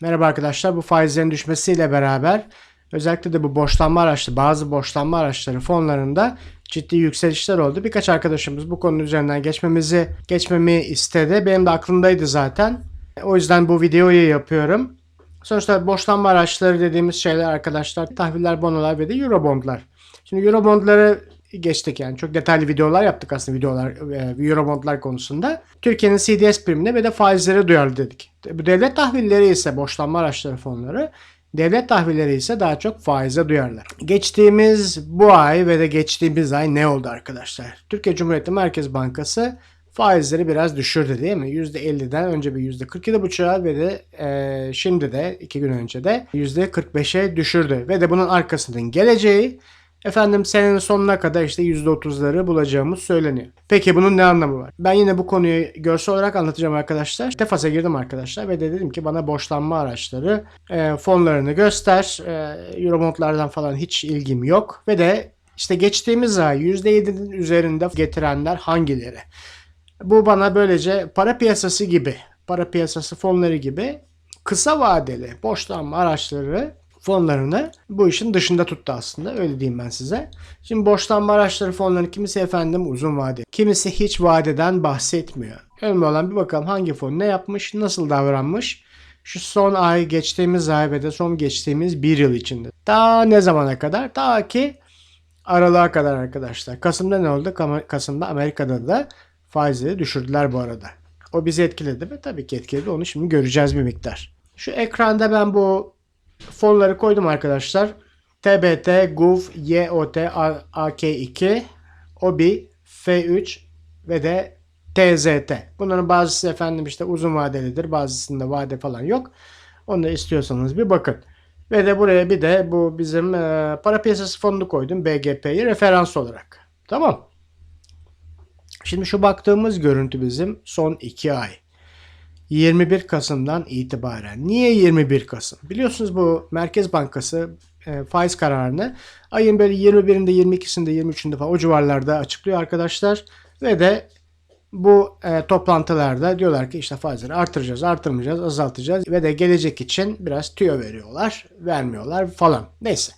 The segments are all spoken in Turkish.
Merhaba arkadaşlar. Bu faizlerin düşmesiyle beraber özellikle de bu borçlanma araçları, bazı borçlanma araçları fonlarında ciddi yükselişler oldu. Birkaç arkadaşımız bu konunun üzerinden geçmemizi geçmemi istedi. Benim de aklımdaydı zaten. O yüzden bu videoyu yapıyorum. Sonuçta borçlanma araçları dediğimiz şeyler arkadaşlar tahviller, bonolar ve de eurobondlar. Şimdi eurobondları geçtik yani. Çok detaylı videolar yaptık aslında videolar e, eurobondlar konusunda. Türkiye'nin CDS primine ve de faizleri duyarlı dedik. Devlet tahvilleri ise borçlanma araçları fonları. Devlet tahvilleri ise daha çok faize duyarlı. Geçtiğimiz bu ay ve de geçtiğimiz ay ne oldu arkadaşlar? Türkiye Cumhuriyeti Merkez Bankası faizleri biraz düşürdü değil mi? %50'den önce bir %47,5'a ve de e, şimdi de iki gün önce de %45'e düşürdü. Ve de bunun arkasının geleceği efendim senenin sonuna kadar işte %30'ları bulacağımız söyleniyor. Peki bunun ne anlamı var? Ben yine bu konuyu görsel olarak anlatacağım arkadaşlar. Tefas'a girdim arkadaşlar ve de dedim ki bana borçlanma araçları e, fonlarını göster. E, Eurobondlardan falan hiç ilgim yok. Ve de işte geçtiğimiz ay %7'nin üzerinde getirenler hangileri? Bu bana böylece para piyasası gibi, para piyasası fonları gibi kısa vadeli borçlanma araçları fonlarını bu işin dışında tuttu aslında. Öyle diyeyim ben size. Şimdi borçlanma araçları fonlarını kimisi efendim uzun vade, kimisi hiç vadeden bahsetmiyor. Önemli olan bir bakalım hangi fon ne yapmış, nasıl davranmış. Şu son ay, geçtiğimiz ay ve de son geçtiğimiz bir yıl içinde. Ta ne zamana kadar? Ta ki aralığa kadar arkadaşlar. Kasım'da ne oldu? Kasım'da Amerika'da da faizleri düşürdüler bu arada. O bizi etkiledi mi? Tabii ki etkiledi. Onu şimdi göreceğiz bir miktar. Şu ekranda ben bu fonları koydum arkadaşlar. TBT, GUV, YOT, AK2, OBI, F3 ve de TZT. Bunların bazısı efendim işte uzun vadelidir. Bazısında vade falan yok. Onu da istiyorsanız bir bakın. Ve de buraya bir de bu bizim e, para piyasası fonunu koydum. BGP'yi referans olarak. Tamam. Şimdi şu baktığımız görüntü bizim son 2 ay. 21 Kasım'dan itibaren. Niye 21 Kasım? Biliyorsunuz bu Merkez Bankası e, faiz kararını ayın böyle 21'inde, 22'sinde, 23'ünde falan o civarlarda açıklıyor arkadaşlar. Ve de bu e, toplantılarda diyorlar ki işte faizleri artıracağız, artırmayacağız, azaltacağız ve de gelecek için biraz tüyo veriyorlar, vermiyorlar falan. Neyse.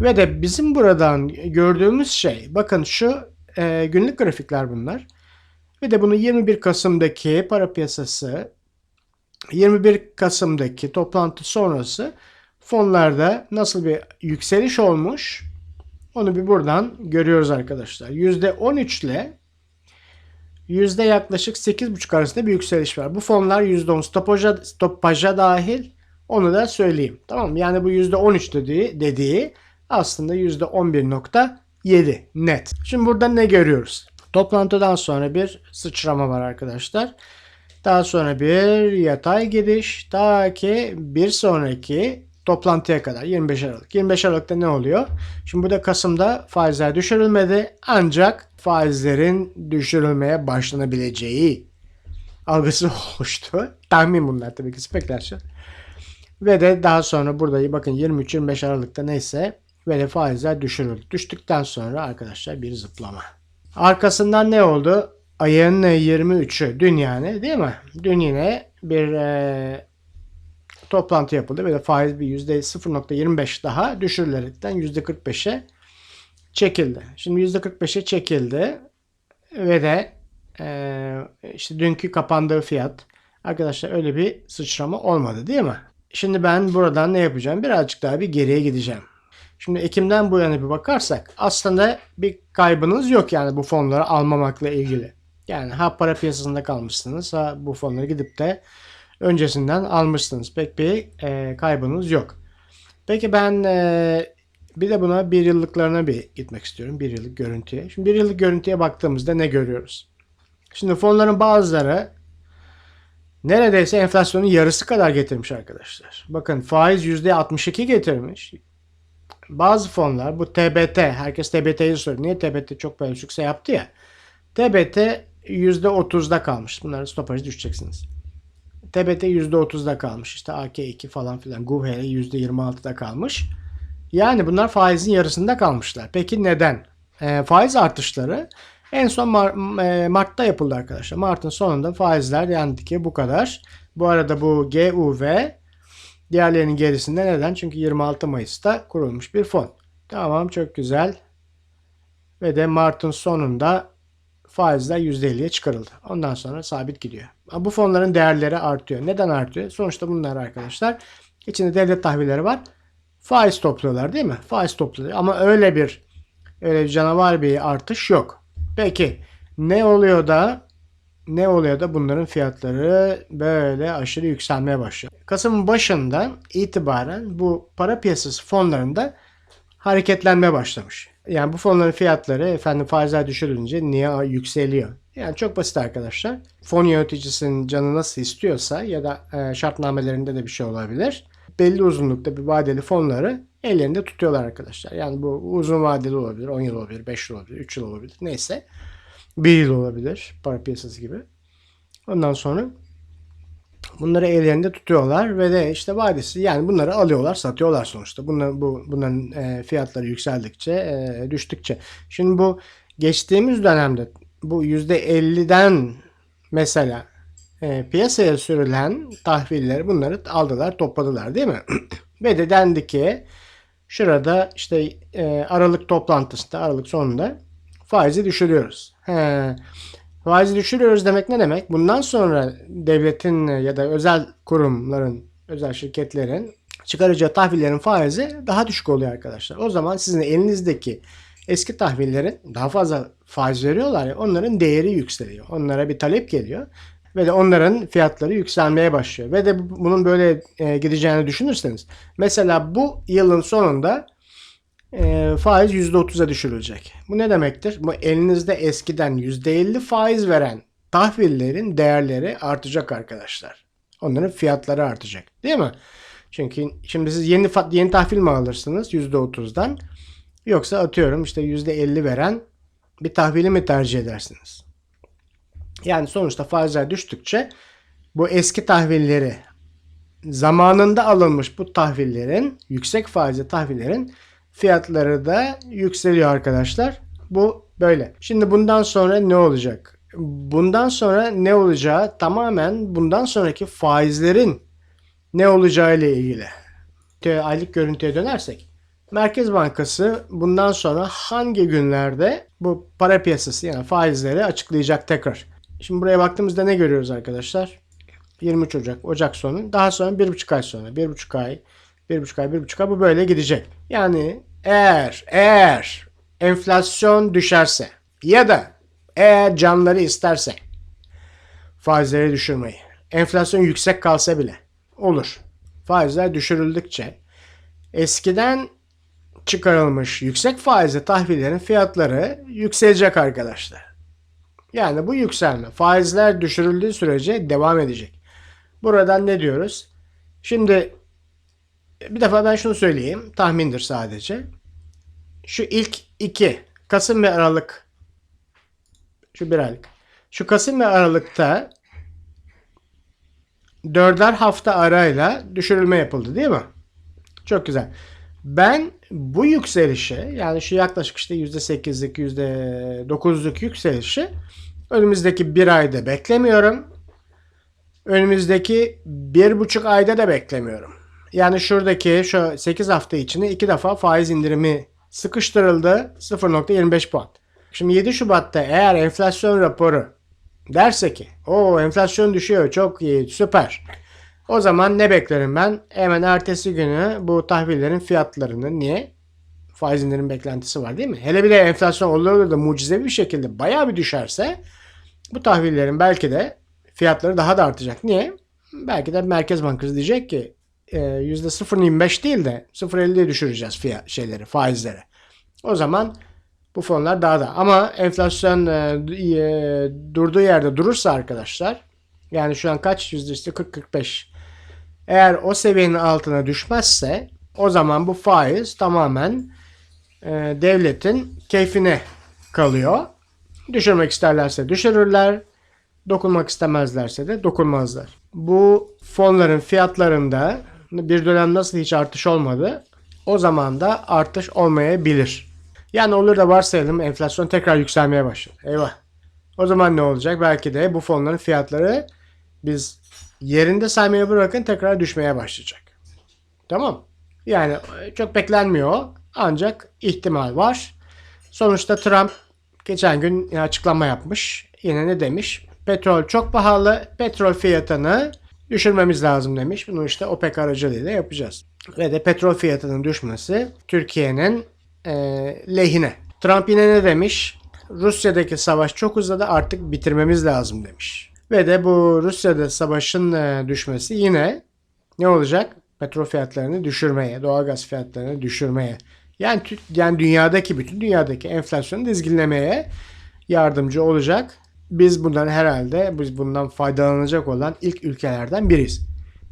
Ve de bizim buradan gördüğümüz şey bakın şu e, günlük grafikler bunlar. Ve de bunu 21 Kasım'daki para piyasası 21 Kasım'daki toplantı sonrası fonlarda nasıl bir yükseliş olmuş onu bir buradan görüyoruz arkadaşlar. %13 ile yüzde yaklaşık 8,5 arasında bir yükseliş var. Bu fonlar %10 stopaja, stopaja dahil onu da söyleyeyim. Tamam mı? Yani bu %13 dediği, dediği aslında %11.7 net. Şimdi burada ne görüyoruz? Toplantıdan sonra bir sıçrama var arkadaşlar. Daha sonra bir yatay gidiş. Ta ki bir sonraki toplantıya kadar 25 Aralık. 25 Aralık'ta ne oluyor? Şimdi burada Kasım'da faizler düşürülmedi. Ancak faizlerin düşürülmeye başlanabileceği algısı oluştu. Tahmin bunlar tabii ki spekülasyon. Ve de daha sonra burada bakın 23-25 Aralık'ta neyse ve de faizler düşürüldü. Düştükten sonra arkadaşlar bir zıplama. Arkasından ne oldu? Ayın 23'ü dün yani değil mi? Dün yine bir e, toplantı yapıldı de faiz bir %0.25 daha düşürülerekten %45'e çekildi. Şimdi %45'e çekildi ve de e, işte dünkü kapandığı fiyat arkadaşlar öyle bir sıçrama olmadı değil mi? Şimdi ben buradan ne yapacağım? Birazcık daha bir geriye gideceğim. Şimdi Ekim'den bu yana bir bakarsak aslında bir kaybınız yok yani bu fonları almamakla ilgili. Yani ha para piyasasında kalmışsınız ha bu fonları gidip de öncesinden almışsınız. Pek bir e, kaybınız yok. Peki ben e, bir de buna bir yıllıklarına bir gitmek istiyorum. Bir yıllık görüntüye. Şimdi bir yıllık görüntüye baktığımızda ne görüyoruz? Şimdi fonların bazıları neredeyse enflasyonun yarısı kadar getirmiş arkadaşlar. Bakın faiz %62 getirmiş. Bazı fonlar bu TBT, herkes TBT'yi soruyor. Niye TBT çok böyle yükse yaptı ya? TBT %30'da kalmış. Bunları stopajı düşeceksiniz. TBT %30'da kalmış. İşte AK2 falan filan. GUVHR %26'da kalmış. Yani bunlar faizin yarısında kalmışlar. Peki neden? E, faiz artışları en son Mar- e, Mart'ta yapıldı arkadaşlar. Mart'ın sonunda faizler dendi ki bu kadar. Bu arada bu GUV Diğerlerinin gerisinde neden? Çünkü 26 Mayıs'ta kurulmuş bir fon. Tamam çok güzel. Ve de Mart'ın sonunda faizler %50'ye çıkarıldı. Ondan sonra sabit gidiyor. Bu fonların değerleri artıyor. Neden artıyor? Sonuçta bunlar arkadaşlar içinde devlet tahvilleri var. Faiz topluyorlar değil mi? Faiz topluyor. Ama öyle bir öyle bir canavar bir artış yok. Peki ne oluyor da ne oluyor da bunların fiyatları böyle aşırı yükselmeye başlıyor. Kasım'ın başından itibaren bu para piyasası fonlarında hareketlenme başlamış. Yani bu fonların fiyatları efendim faizler düşürülünce niye yükseliyor? Yani çok basit arkadaşlar. Fon yöneticisinin canı nasıl istiyorsa ya da e, şartnamelerinde de bir şey olabilir. Belli uzunlukta bir vadeli fonları ellerinde tutuyorlar arkadaşlar. Yani bu uzun vadeli olabilir, 10 yıl olabilir, 5 yıl olabilir, 3 yıl olabilir neyse. 1 yıl olabilir para piyasası gibi. Ondan sonra bunları ellerinde tutuyorlar ve de işte vadesi yani bunları alıyorlar satıyorlar sonuçta. Bunlar, bu, bunların e, fiyatları yükseldikçe e, düştükçe. Şimdi bu geçtiğimiz dönemde bu %50'den mesela e, piyasaya sürülen tahvilleri bunları aldılar topladılar değil mi? ve de dendi ki şurada işte e, Aralık toplantısında Aralık sonunda faizi düşürüyoruz. He. Faizi düşürüyoruz demek ne demek? Bundan sonra devletin ya da özel kurumların, özel şirketlerin çıkaracağı tahvillerin faizi daha düşük oluyor arkadaşlar. O zaman sizin elinizdeki eski tahvillerin daha fazla faiz veriyorlar ya onların değeri yükseliyor. Onlara bir talep geliyor ve de onların fiyatları yükselmeye başlıyor. Ve de bunun böyle e, gideceğini düşünürseniz mesela bu yılın sonunda e, faiz %30'a düşürülecek. Bu ne demektir? Bu elinizde eskiden %50 faiz veren tahvillerin değerleri artacak arkadaşlar. Onların fiyatları artacak. Değil mi? Çünkü şimdi siz yeni yeni tahvil mi alırsınız %30'dan yoksa atıyorum işte %50 veren bir tahvili mi tercih edersiniz? Yani sonuçta faizler düştükçe bu eski tahvilleri zamanında alınmış bu tahvillerin yüksek faizli tahvillerin fiyatları da yükseliyor arkadaşlar. Bu böyle. Şimdi bundan sonra ne olacak? Bundan sonra ne olacağı tamamen bundan sonraki faizlerin ne olacağı ile ilgili. Aylık görüntüye dönersek Merkez Bankası bundan sonra hangi günlerde bu para piyasası yani faizleri açıklayacak tekrar. Şimdi buraya baktığımızda ne görüyoruz arkadaşlar? 23 Ocak, Ocak sonu. Daha sonra 1,5 ay sonra. 1,5 ay, 1,5 ay, 1,5 ay bu böyle gidecek. Yani eğer, eğer enflasyon düşerse ya da eğer canları isterse faizleri düşürmeyi. Enflasyon yüksek kalsa bile olur. Faizler düşürüldükçe eskiden çıkarılmış yüksek faizli tahvillerin fiyatları yükselecek arkadaşlar. Yani bu yükselme faizler düşürüldüğü sürece devam edecek. Buradan ne diyoruz? Şimdi bir defa ben şunu söyleyeyim. Tahmindir sadece. Şu ilk iki Kasım ve Aralık şu bir aylık. Şu Kasım ve Aralık'ta dörder hafta arayla düşürülme yapıldı değil mi? Çok güzel. Ben bu yükselişe yani şu yaklaşık işte %8'lik %9'luk yükselişi önümüzdeki bir ayda beklemiyorum. Önümüzdeki bir buçuk ayda da beklemiyorum. Yani şuradaki şu 8 hafta içinde iki defa faiz indirimi sıkıştırıldı 0.25 puan. Şimdi 7 Şubat'ta eğer enflasyon raporu derse ki o enflasyon düşüyor çok iyi süper. O zaman ne beklerim ben? Hemen ertesi günü bu tahvillerin fiyatlarını niye? Faiz indirim beklentisi var değil mi? Hele bir de enflasyon olur da mucizevi bir şekilde bayağı bir düşerse bu tahvillerin belki de fiyatları daha da artacak. Niye? Belki de Merkez Bankası diyecek ki %0.25 e, değil de 0.50'ye düşüreceğiz fiyat şeyleri, faizleri. O zaman bu fonlar daha da ama enflasyon e, e, durduğu yerde durursa arkadaşlar yani şu an kaç yüzde işte 40-45 eğer o seviyenin altına düşmezse o zaman bu faiz tamamen e, devletin keyfine kalıyor. Düşürmek isterlerse düşürürler. Dokunmak istemezlerse de dokunmazlar. Bu fonların fiyatlarında bir dönem nasıl hiç artış olmadı o zaman da artış olmayabilir. Yani olur da varsayalım enflasyon tekrar yükselmeye başladı. Eyvah. O zaman ne olacak? Belki de bu fonların fiyatları biz yerinde saymaya bırakın tekrar düşmeye başlayacak. Tamam. Yani e, çok beklenmiyor. Ancak ihtimal var. Sonuçta Trump geçen gün açıklama yapmış. Yine ne demiş? Petrol çok pahalı. Petrol fiyatını düşürmemiz lazım demiş. Bunu işte OPEC aracılığıyla yapacağız. Ve de petrol fiyatının düşmesi Türkiye'nin e, lehine. Trump yine ne demiş? Rusya'daki savaş çok uzadı artık bitirmemiz lazım demiş. Ve de bu Rusya'da savaşın e, düşmesi yine ne olacak? Petrol fiyatlarını düşürmeye, doğalgaz fiyatlarını düşürmeye. Yani, yani dünyadaki bütün dünyadaki enflasyonu dizginlemeye yardımcı olacak. Biz bundan herhalde biz bundan faydalanacak olan ilk ülkelerden biriyiz.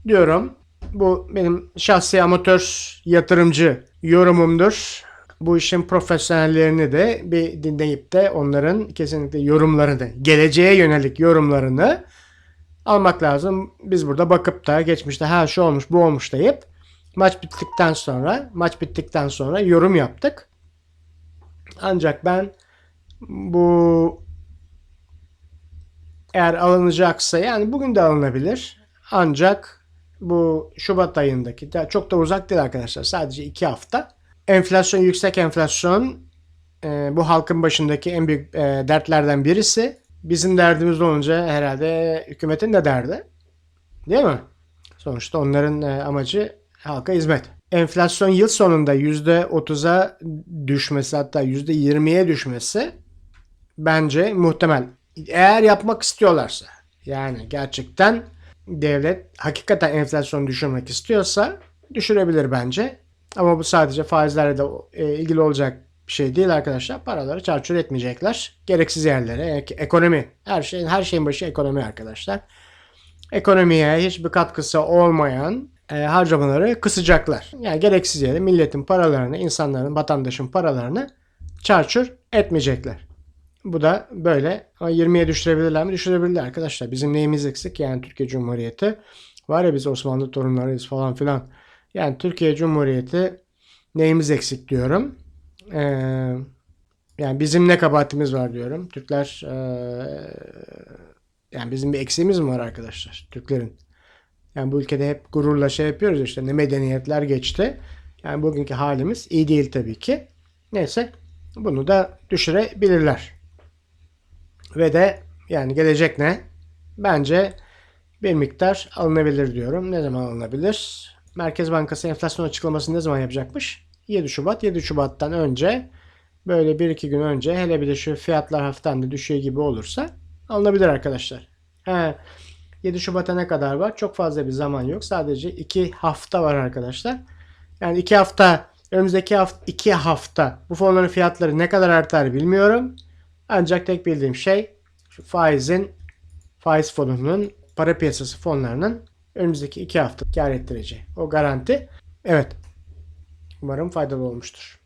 Diyorum. Bu benim şahsi amatör yatırımcı yorumumdur. Bu işin profesyonellerini de bir dinleyip de onların kesinlikle yorumlarını, geleceğe yönelik yorumlarını almak lazım. Biz burada bakıp da geçmişte ha şu olmuş bu olmuş deyip maç bittikten sonra maç bittikten sonra yorum yaptık. Ancak ben bu eğer alınacaksa yani bugün de alınabilir. Ancak bu Şubat ayındaki çok da uzak değil arkadaşlar. Sadece 2 hafta. Enflasyon yüksek enflasyon e, bu halkın başındaki en büyük e, dertlerden birisi. Bizim derdimiz olunca herhalde hükümetin de derdi. Değil mi? Sonuçta onların e, amacı halka hizmet. Enflasyon yıl sonunda %30'a düşmesi hatta %20'ye düşmesi bence muhtemel. Eğer yapmak istiyorlarsa yani gerçekten devlet hakikaten enflasyonu düşürmek istiyorsa düşürebilir bence. Ama bu sadece faizlerle de e, ilgili olacak bir şey değil arkadaşlar. Paraları çarçur etmeyecekler. Gereksiz yerlere, ek- ekonomi. Her şeyin her şeyin başı ekonomi arkadaşlar. Ekonomiye hiçbir katkısı olmayan e, harcamaları kısacaklar. Yani gereksiz yere milletin paralarını, insanların, vatandaşın paralarını çarçur etmeyecekler. Bu da böyle. Ama 20'ye düşürebilirler mi? Düşürebilirler arkadaşlar. Bizim neyimiz eksik? Yani Türkiye Cumhuriyeti. Var ya biz Osmanlı torunlarıyız falan filan. Yani Türkiye Cumhuriyeti neyimiz eksik diyorum. Ee, yani bizim ne kabahatimiz var diyorum. Türkler ee, yani bizim bir eksiğimiz mi var arkadaşlar? Türklerin. Yani bu ülkede hep gururla şey yapıyoruz işte ne medeniyetler geçti. Yani bugünkü halimiz iyi değil tabii ki. Neyse bunu da düşürebilirler. Ve de yani gelecek ne? Bence bir miktar alınabilir diyorum. Ne zaman alınabilir? Merkez Bankası enflasyon açıklamasını ne zaman yapacakmış? 7 Şubat. 7 Şubat'tan önce böyle 1-2 gün önce hele bir de şu fiyatlar hafiften de düşüyor gibi olursa alınabilir arkadaşlar. He, 7 Şubat'a ne kadar var? Çok fazla bir zaman yok. Sadece 2 hafta var arkadaşlar. Yani 2 hafta önümüzdeki hafta 2 hafta bu fonların fiyatları ne kadar artar bilmiyorum. Ancak tek bildiğim şey şu faizin faiz fonunun para piyasası fonlarının önümüzdeki 2 hafta kar ettireceği. O garanti. Evet. Umarım faydalı olmuştur.